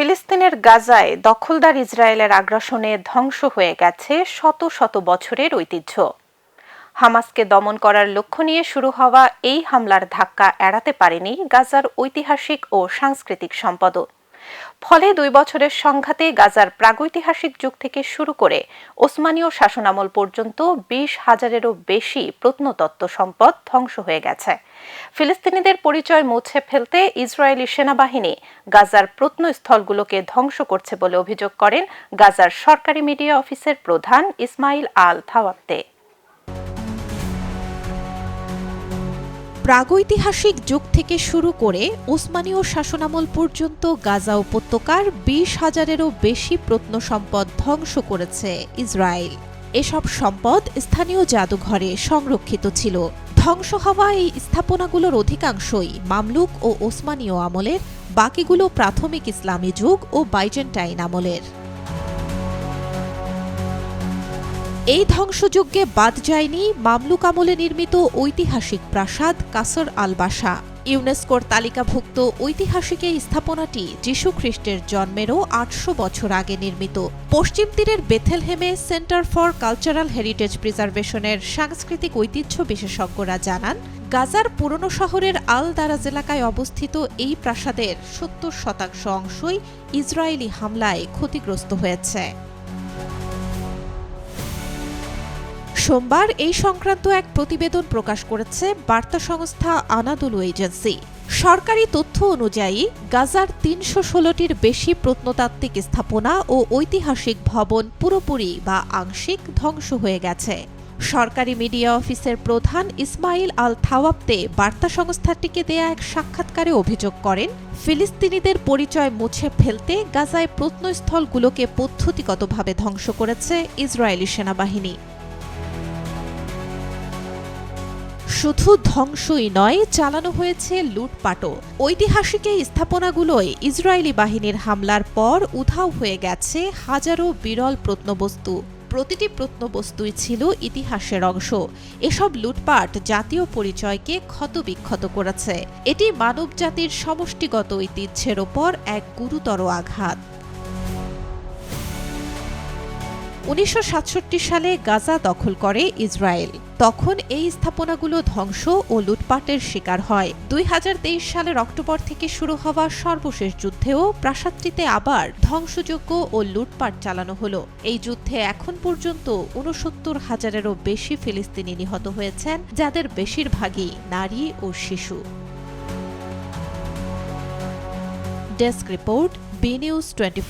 ফিলিস্তিনের গাজায় দখলদার ইসরায়েলের আগ্রাসনে ধ্বংস হয়ে গেছে শত শত বছরের ঐতিহ্য। হামাসকে দমন করার লক্ষ্য নিয়ে শুরু হওয়া এই হামলার ধাক্কা এড়াতে পারেনি গাজার ঐতিহাসিক ও সাংস্কৃতিক সম্পদও ফলে দুই বছরের সংঘাতে গাজার প্রাগৈতিহাসিক যুগ থেকে শুরু করে ওসমানীয় শাসনামল পর্যন্ত বিশ হাজারেরও বেশি প্রত্নতত্ত্ব সম্পদ ধ্বংস হয়ে গেছে। ফিলিস্তিনিদের পরিচয় মুছে ফেলতে ইসরায়েলি সেনাবাহিনী গাজার প্রত্নস্থলগুলোকে ধ্বংস করছে বলে অভিযোগ করেন গাজার সরকারি মিডিয়া অফিসের প্রধান ইসমাইল আল থাওয়াত্তে প্রাগৈতিহাসিক যুগ থেকে শুরু করে ওসমানীয় শাসনামল পর্যন্ত গাজা উপত্যকার বিশ হাজারেরও বেশি প্রত্নসম্পদ ধ্বংস করেছে ইসরায়েল। এসব সম্পদ স্থানীয় জাদুঘরে সংরক্ষিত ছিল। ধ্বংস হওয়া এই স্থাপনাগুলোর অধিকাংশই মামলুক ও ওসমানীয় আমলের, বাকিগুলো প্রাথমিক ইসলামী যুগ ও বাইজেন্টাইন আমলের। এই ধ্বংসযজ্ঞে বাদ যায়নি মামলুক আমলে নির্মিত ঐতিহাসিক প্রাসাদ কাসর আল বাসা ইউনেস্কোর তালিকাভুক্ত ঐতিহাসিক এই স্থাপনাটি খ্রিস্টের জন্মেরও আটশো বছর আগে নির্মিত। পশ্চিম তীরের বেথেলহেমে সেন্টার ফর কালচারাল হেরিটেজ প্রিজার্ভেশনের সাংস্কৃতিক ঐতিহ্য বিশেষজ্ঞরা জানান, গাজার পুরনো শহরের আল দারাজ এলাকায় অবস্থিত এই প্রাসাদের সত্তর শতাংশ অংশই ইসরায়েলি হামলায় ক্ষতিগ্রস্ত হয়েছে। সোমবার এই সংক্রান্ত এক প্রতিবেদন প্রকাশ করেছে বার্তা সংস্থা আনাদুলু এজেন্সি। সরকারি তথ্য অনুযায়ী, গাজার তিনশো ষোলোটির বেশি প্রত্নতাত্ত্বিক স্থাপনা ও ঐতিহাসিক ভবন পুরোপুরি বা আংশিক ধ্বংস হয়ে গেছে। সরকারি মিডিয়া অফিসের প্রধান ইসমাইল আল থাওয়াপ্তে বার্তা সংস্থাটিকে দেয়া এক সাক্ষাৎকারে অভিযোগ করেন, ফিলিস্তিনিদের পরিচয় মুছে ফেলতে গাজায় প্রত্নস্থলগুলোকে পদ্ধতিগতভাবে ধ্বংস করেছে ইসরায়েলি সেনাবাহিনী। শুধু ধ্বংসই নয়, চালানো হয়েছে লুটপাটও। ঐতিহাসিক এই স্থাপনাগুলোয় ইসরায়েলি বাহিনীর হামলার পর উধাও হয়ে গেছে হাজারো বিরল প্রত্নবস্তু। প্রতিটি প্রত্নবস্তুই ছিল ইতিহাসের অংশ। এসব লুটপাট জাতীয় পরিচয়কে ক্ষতবিক্ষত করেছে। এটি মানবজাতির সমষ্টিগত ঐতিহ্যের ওপর এক গুরুতর আঘাত। উনিশশো সাতষট্টি সালে গাজা দখল করে ইসরায়েল। তখন এই স্থাপনাগুলো ধ্বংস ও লুটপাটের শিকার হয়। দুই হাজার তেইশ সালের অক্টোবর থেকে শুরু হওয়া সর্বশেষ যুদ্ধেও প্রাসাদটিতে আবার ধ্বংসযোগ্য ও লুটপাট চালানো হলো। এই যুদ্ধে এখন পর্যন্ত উনসত্তর হাজারেরও বেশি ফিলিস্তিনি নিহত হয়েছেন, যাদের বেশিরভাগই নারী ও শিশু। Desk report, B news twenty